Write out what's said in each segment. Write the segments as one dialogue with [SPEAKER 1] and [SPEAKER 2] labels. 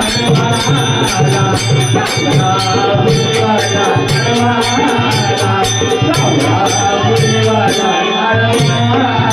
[SPEAKER 1] Thank you.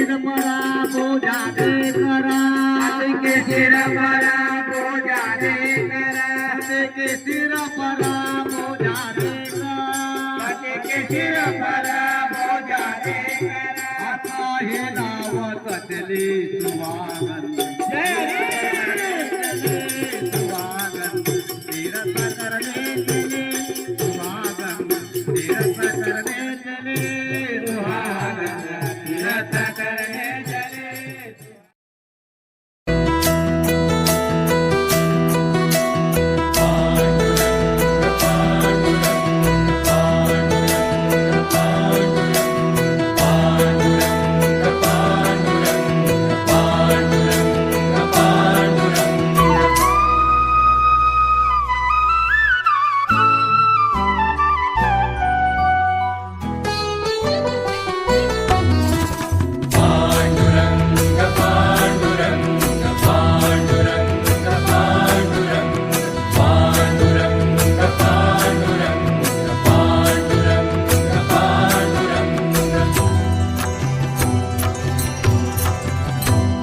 [SPEAKER 1] शिर परा पूजा दे करा. के सिर परा पूजा दे करा. के सिर परा पूजा दे करा. के सिर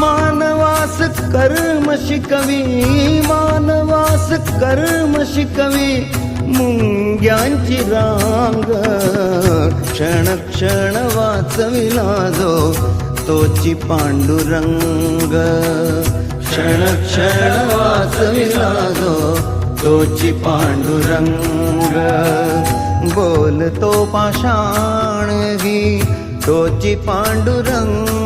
[SPEAKER 2] मानवास कर्म शिकवी मानवास कर्म शिकवी मुंग्यांची रांग क्षण क्षण वाचविला जो तोची पांडुरंग क्षण क्षण वाचविला जो तोची पांडुरंग बोलतो पाषाणरी तोची पांडुरंग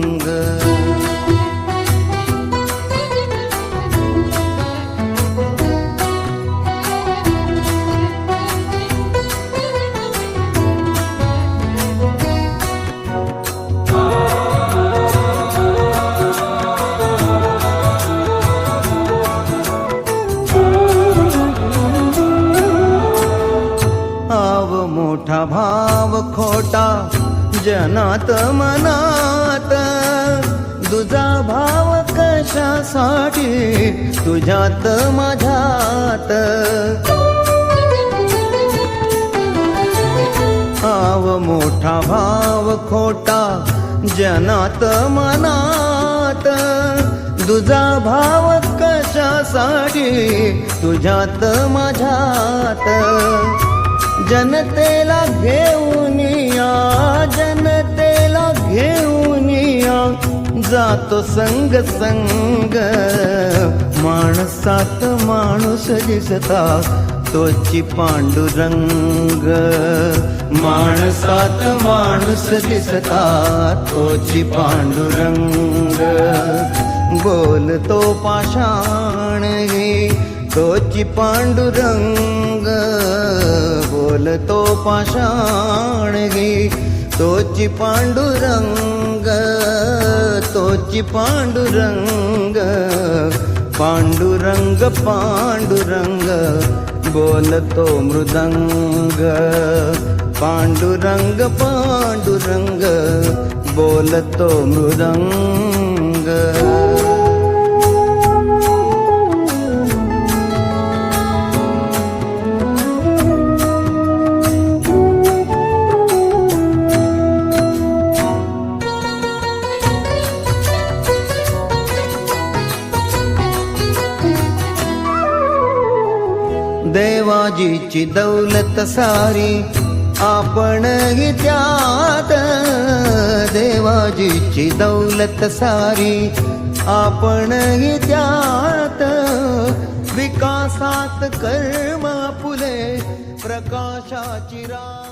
[SPEAKER 2] मनात मनात तुझा भाव कशासाठी? तुझ्यात माझ्यात. आव मोठा भाव खोटा जनात मनात. तुझा भाव कशासाठी? तुझ्यात माझ्यात. जनतेला घेऊन या जन घेऊन या. जातो संग संग. माणसात माणूस दिसता तोची पांडुरंग. माणसात माणूस दिसता तोची पांडुरंग. बोलतो पाषाण तोची पांडुरंग. बोलतो पाषाण गे तोची पांडुरंग तोची पांडुरंग पांडुरंग पांडुरंग बोलतो मृदंग पांडुरंग पांडुरंग बोलतो मृदंग। शिवाजीची दौलत सारी आपण त्यात. देवाजीची दौलत सारी आपण त्यात. विकासात कर्म फुले प्रकाशाची राग